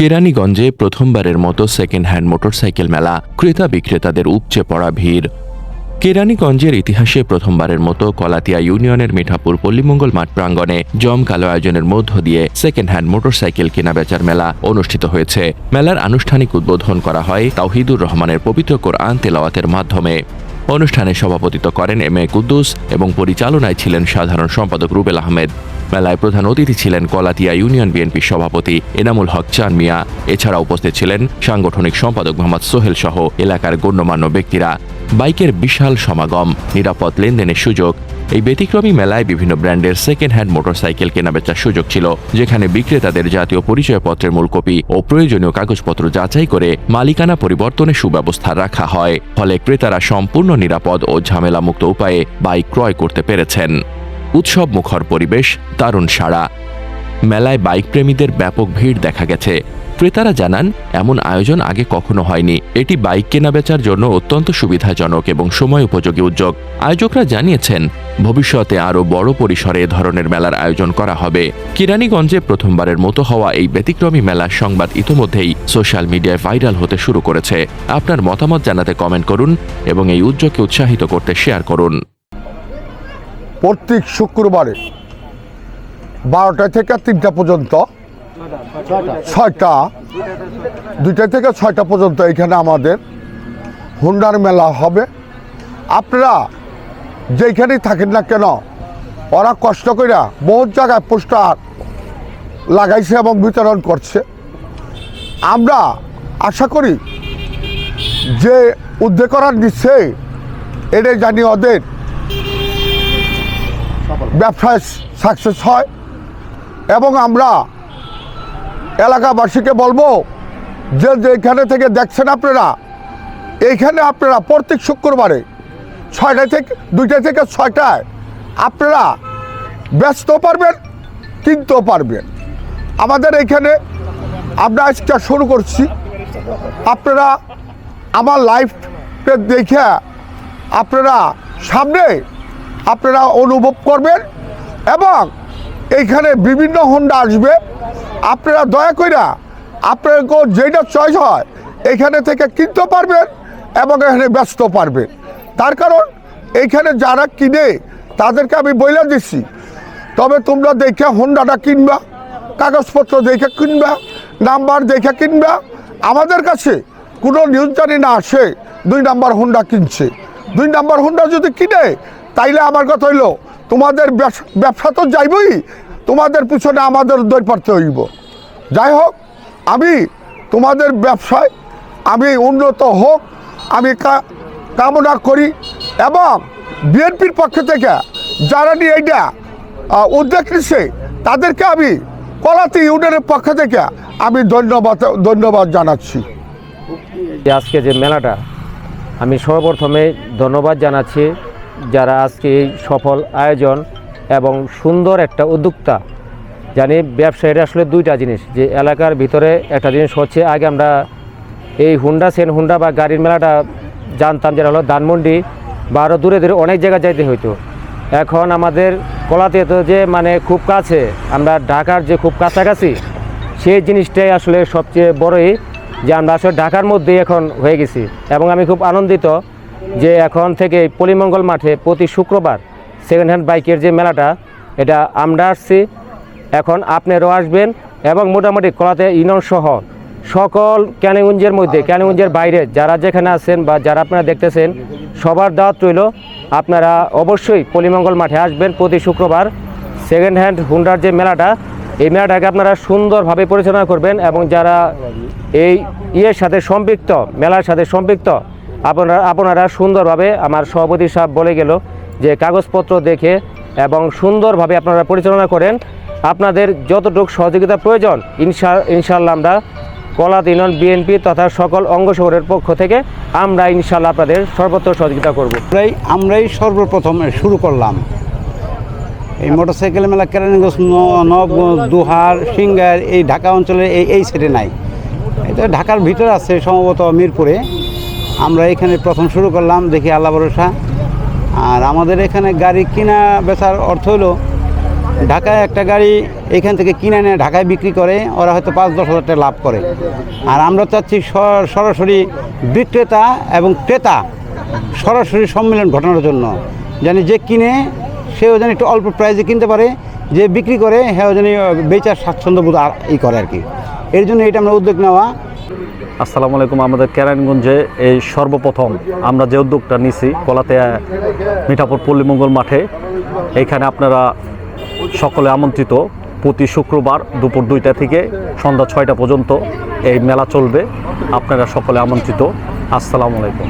কেরানীগঞ্জে প্রথমবারের মতো second hand motorcycle মেলা, ক্রেতা বিক্রেতাদের উপচে পড়া ভিড়। কেরানীগঞ্জের ইতিহাসে প্রথমবারের মতো কলাতিয়া ইউনিয়নের মিঠাপুর পল্লীমঙ্গল মাঠ প্রাঙ্গণে জমকালো আয়োজনের মধ্য দিয়ে সেকেন্ড হ্যান্ড মোটরসাইকেল কেনাবেচার মেলা অনুষ্ঠিত হয়েছে। মেলার আনুষ্ঠানিক উদ্বোধন করা হয় তাওহিদুর রহমানের পবিত্র কোরআন তেলাওয়াতের মাধ্যমে। অনুষ্ঠানে সভাপতিত্ব করেন এম এ কুদ্দুস এবং পরিচালনায় ছিলেন সাধারণ সম্পাদক রুবেল আহমেদ। মেলায় প্রধান অতিথি ছিলেন কলাতিয়া ইউনিয়ন বিএনপির সভাপতি এনামুল হক চান মিয়া। এছাড়া উপস্থিত ছিলেন সাংগঠনিক সম্পাদক মোহাম্মদ সোহেল সহ এলাকার গণ্যমান্য ব্যক্তিরা। বাইকের বিশাল সমাগম, নিরাপদ লেনদেনের সুযোগ। এই ব্যতিক্রমী মেলায় বিভিন্ন ব্র্যান্ডের সেকেন্ড হ্যান্ড মোটরসাইকেল কেনাবেচার সুযোগ ছিল, যেখানে বিক্রেতাদের জাতীয় পরিচয়পত্রের মূল কপি ও প্রয়োজনীয় কাগজপত্র যাচাই করে মালিকানা পরিবর্তনের সুব্যবস্থা রাখা হয়। ফলে ক্রেতারা সম্পূর্ণ নিরাপদ ও ঝামেলামুক্ত উপায়ে বাইক ক্রয় করতে পেরেছেন। উৎসব মুখর পরিবেশ দারুণ সাড়া। মেলায় বাইক প্রেমীদের ব্যাপক ভিড় দেখা গেছে। ক্রেতারা জানান, এমন আয়োজন আগে কখনো হয়নি। এটি বাইক কেনাবেচার জন্য অত্যন্ত সুবিধাজনক এবং সময় উপযোগী উদ্যোগ। আয়োজকরা জানিয়েছেন, ভবিষ্যতে আরও বড় পরিসরে এ ধরনের মেলার আয়োজন করা হবে। কিরানীগঞ্জে প্রথমবারের মতো হওয়া এই ব্যতিক্রমী মেলার সংবাদ ইতোমধ্যেই সোশ্যাল মিডিয়ায় ভাইরাল হতে শুরু করেছে। আপনার মতামত জানাতে কমেন্ট করুন এবং এই উদ্যোগকে উৎসাহিত করতে শেয়ার করুন। প্রত্যেক শুক্রবারে বারোটা থেকে তিনটা পর্যন্ত, ছয়টা, দুইটা থেকে ছয়টা পর্যন্ত এখানে আমাদের হুন্ডার মেলা হবে। আপনারা যেখানেই থাকেন না কেন, ওরা কষ্ট করে বহুত জায়গায় পোস্টার লাগাইছে এবং বিতরণ করছে। আমরা আশা করি যে উদ্যোগ করার নিচ্ছে এটা জানি ওদের ব্যবসায় সাকসেস হয় এবং আমরা এলাকাবাসীকে বলব, যে যেখানে থেকে দেখছেন আপনারা, এইখানে আপনারা প্রত্যেক শুক্রবারে ছয়টা থেকে দুইটা থেকে ছয়টায় আপনারা ব্যস্তও পারবেন, কিনতেও পারবেন। আমাদের এইখানে আমরা আজকে শুরু করছি। আপনারা আমার লাইফ দেখে আপনারা সামনে আপনারা অনুভব করবেন এবং এইখানে বিভিন্ন হন্ডা আসবে। আপনারা দয়া করে আপনাদের যেটা চয়েস হয়, এখানে থেকে কিনতে পারবেন এবং এখানে ব্যস্ত পারবেন। তার কারণ, এইখানে যারা কিনে, তাদেরকে আমি বলে দিচ্ছি তবে তোমরা দেখে হন্ডাটা কিনবা, কাগজপত্র দেখে কিনবা, নাম্বার দেখে কিনবা। আমাদের কাছে কোনো নিউজ জানি না আসে, দুই নাম্বার হন্ডা কিনছে। দুই নাম্বার হোন্ডা যদি কিনে তাইলে আমার কথা হইল, তোমাদের ব্যবসা- তো যাইবই, তোমাদের পিছনে আমাদের দই পারতে হইব। যাই হোক আমি তোমাদের ব্যবসায়, আমি উন্নত হোক, আমি কামনা করি এবং বিএনপির পক্ষ থেকে যারা নিয়ে এইটা উদ্যোগ নিচ্ছে তাদেরকে আমি কলাতি ইউনিয়নের পক্ষ থেকে আমি ধন্যবাদ ধন্যবাদ জানাচ্ছি। আজকে যে মেলাটা, আমি সর্বপ্রথমে ধন্যবাদ জানাচ্ছি যারা আজকে এই সফল আয়োজন এবং সুন্দর একটা উদ্যোক্তা, জানি ব্যবসায়ীরা আসলে দুইটা জিনিস, যে এলাকার ভিতরে একটা জিনিস হচ্ছে, আগে আমরা এই হুন্ডা সেন হুন্ডা বা গাড়ির মেলাটা জানতাম, যেটা হলো ধানমন্ডি, বা আরও দূরে দূরে অনেক জায়গায় যাইতে হইতো। এখন আমাদের কলাতে তো যে মানে খুব কাছে, আমরা ঢাকার যে খুব কাছাকাছি, সেই জিনিসটাই আসলে সবচেয়ে বড়ই, যে আমরা আসলে ঢাকার মধ্যেই এখন হয়ে গেছি। এবং আমি খুব আনন্দিত যে এখন থেকে পলিমঙ্গল মাঠে প্রতি শুক্রবার সেকেন্ড হ্যান্ড বাইকের যে মেলাটা, এটা আমরা আসছি। এখন আপনারাও আসবেন এবং মোটামুটি কলাতে ইউনিয়ন সহ সকল ক্যানিগঞ্জের মধ্যে, ক্যানিগঞ্জের বাইরে যারা যেখানে আছেন বা যারা আপনারা দেখতেছেন, সবার দাওয়াত রইল। আপনারা অবশ্যই পলিমঙ্গল মাঠে আসবেন প্রতি শুক্রবার। সেকেন্ড হ্যান্ড হুন্ডার যে মেলাটা, এই মেলাটাকে আপনারা সুন্দরভাবে পরিচালনা করবেন এবং যারা এই ইয়ের সাথে সম্পৃক্ত, মেলার সাথে সম্পৃক্ত আপনারা আপনারা সুন্দরভাবে আমার সভাপতি সাহেব বলে গেল যে কাগজপত্র দেখে এবং সুন্দরভাবে আপনারা পরিচালনা করেন। আপনাদের যতটুকু সহযোগিতা প্রয়োজন, ইনশা ইনশাল্লাহ আমরা কলাত ইউনিয়ন বিএনপি তথা সকল অঙ্গশহরের পক্ষ থেকে আমরা ইনশাল্লাহ আপনাদের সর্বত্র সহযোগিতা করব। আমরাই আমরাই সর্বপ্রথম শুরু করলাম। এই মোটরসাইকেল মেলা কেরানীগঞ্জ নবগঞ্জ, দুহার, সিঙ্গার, এই ঢাকা অঞ্চলের এই এই সাইডে নাই। এটা ঢাকার ভিতরে আছে, সম্ভবত মিরপুরে। আমরা এখানে প্রথম শুরু করলাম, দেখি আল্লাহ ভরসা। আর আমাদের এখানে গাড়ি কিনা বেচার অর্থ হলো, ঢাকায় একটা গাড়ি এখান থেকে কিনে এনে ঢাকায় বিক্রি করে, ওরা হয়তো পাঁচ দশ হাজার টাকা লাভ করে। আর আমরা চাচ্ছি সরাসরি বিক্রেতা এবং ক্রেতা সরাসরি সম্মেলন ঘটানোর জন্য। জানি যে কিনে, সেও যেন একটু অল্প প্রাইজে কিনতে পারে, যে বিক্রি করে, সেও যেন বেচার স্বাচ্ছন্দ্য বোধ ই করে আর কি। এর জন্য এটা আমরা উদ্যোগ নেওয়া আসসালামু আলাইকুম, আমাদের কেরানীগঞ্জে এই সর্বপ্রথম আমরা যে উদ্যোগটা নিছি কলাতে মিঠাপুর পল্লীমঙ্গল মাঠে এইখানে আপনারা সকলে আমন্ত্রিত। প্রতি শুক্রবার দুপুর দুইটা থেকে সন্ধ্যা ছয়টা পর্যন্ত এই মেলা চলবে। আপনারা সকলে আমন্ত্রিত। আসসালামু আলাইকুম।